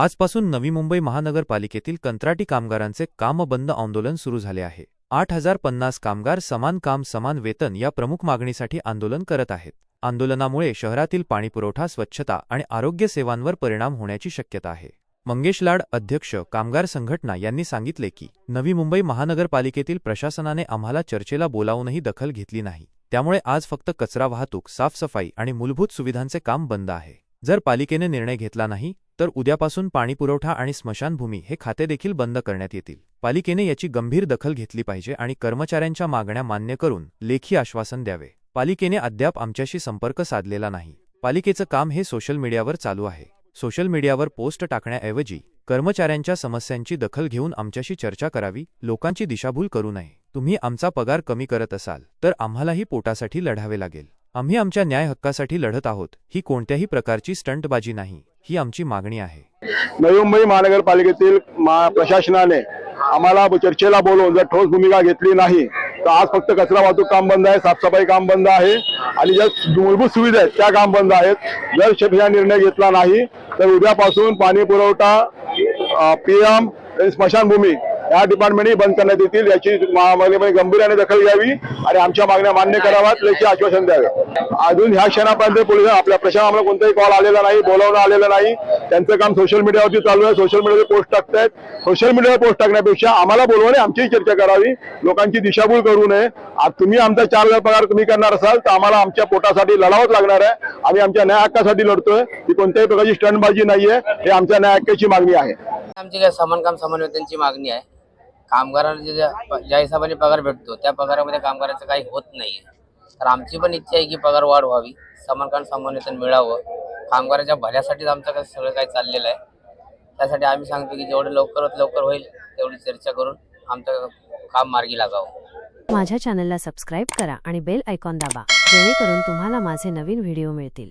आजपासून नवी मुंबई महानगरपालिकेतील कंत्राटी कामगारांचे कामबंद आंदोलन सुरू झाले आहे. आठ हजार पन्नास कामगार समान काम समान वेतन या प्रमुख मागणीसाठी आंदोलन करत आहेत. आंदोलनामुळे शहरातील पाणीपुरवठा स्वच्छता आणि आरोग्य सेवांवर परिणाम होण्याची शक्यता आहे. मंगेश लाड अध्यक्ष कामगार संघटना यांनी सांगितले की नवी मुंबई महानगरपालिकेतील प्रशासनाने आम्हाला चर्चेला बोलावूनही दखल घेतली नाही. त्यामुळे आज फक्त कचरा वाहतूक साफसफाई आणि मूलभूत सुविधांचे काम बंद आहे. जर पालिकेने निर्णय घेतला नाही तर उद्यापासून पाणीपुरवठा आणि स्मशानभूमी हे खाते देखील बंद करण्यात येतील. पालिकेने याची गंभीर दखल घेतली पाहिजे आणि कर्मचाऱ्यांच्या मागण्या मान्य करून लेखी आश्वासन द्यावे. पालिकेने अद्याप आमच्याशी संपर्क साधलेला नाही. पालिकेचं काम हे सोशल मीडियावर चालू आहे. सोशल मीडियावर पोस्ट टाकण्याऐवजी कर्मचाऱ्यांच्या समस्यांची दखल घेऊन आमच्याशी चर्चा करावी लोकांची दिशाभूल करू नये. तुम्ही आमचा पगार कमी करत असाल तर आम्हालाही पोटासाठी लढावे लागेल. आम्ही आमच्या न्याय हक्कासाठी लढत आहोत. ही कोणत्याही प्रकारची स्टंटबाजी नाही. ही आमची मागणी आहे. नवी मुंबई महानगरपालिकेतील मा प्रशासनाने आम्हाला चर्चेला बोलवून जर ठोस भूमिका घेतली नाही तर आज फक्त कचरा वाहतूक काम बंद आहे साफसफाई काम बंद आहे आणि ज्या मूलभूत सुविधा आहेत त्या काम बंद आहेत. जर शेफ हा निर्णय घेतला नाही तर उद्यापासून पाणी पुरवठा पीएम स्मशानभूमी या डिपार्टमेंटही बंद करण्यात येतील याची महापालिकेने गंभीर्याने दखल घ्यावी आणि आमच्या मागण्या मान्य कराव्यात याची आश्वासन द्यावे. अजून ह्या क्षणापर्यंत पोलीस आपल्या प्रशासनाला कोणताही कॉल आलेला नाही बोलावणं आलेलं नाही. त्यांचं काम सोशल मीडियावरती चालू आहे. सोशल मीडियावर पोस्ट टाकतायत. सोशल मीडियावर पोस्ट टाकण्यापेक्षा आम्हाला बोलवणे आमचीही चर्चा करावी. लोकांची दिशाभूल करू नये. आज तुम्ही आमचा चार हजार पगार कमी करणार असाल तर आम्हाला आमच्या पोटासाठी लढावंच लागणार आहे. आम्ही आमच्या न्याय हक्कासाठी लढतोय. ही कोणत्याही प्रकारची स्टंटबाजी नाहीये. हे आमच्या न्याय हक्काची मागणी आहे. आमची काय समान काम समान वेतनची मागणी आहे. कामगाराला जे ज्या ज्या हिशोबाने पगार भेटतो त्या पगारामध्ये कामगाराचं काही होत नाही तर आमची पण इच्छा आहे की पगार वाढ व्हावी समानकान समान मिळावं. कामगाराच्या भल्यासाठीच आमचं काही सगळं काही चाललेलं आहे. त्यासाठी आम्ही सांगतो की जेवढं लवकरात लवकर होईल तेवढी चर्चा करून आमचं काम मार्गी लागावं. माझ्या चॅनलला सबस्क्राईब करा आणि बेल आयकॉन दाबा जेणेकरून तुम्हाला माझे नवीन व्हिडिओ मिळतील.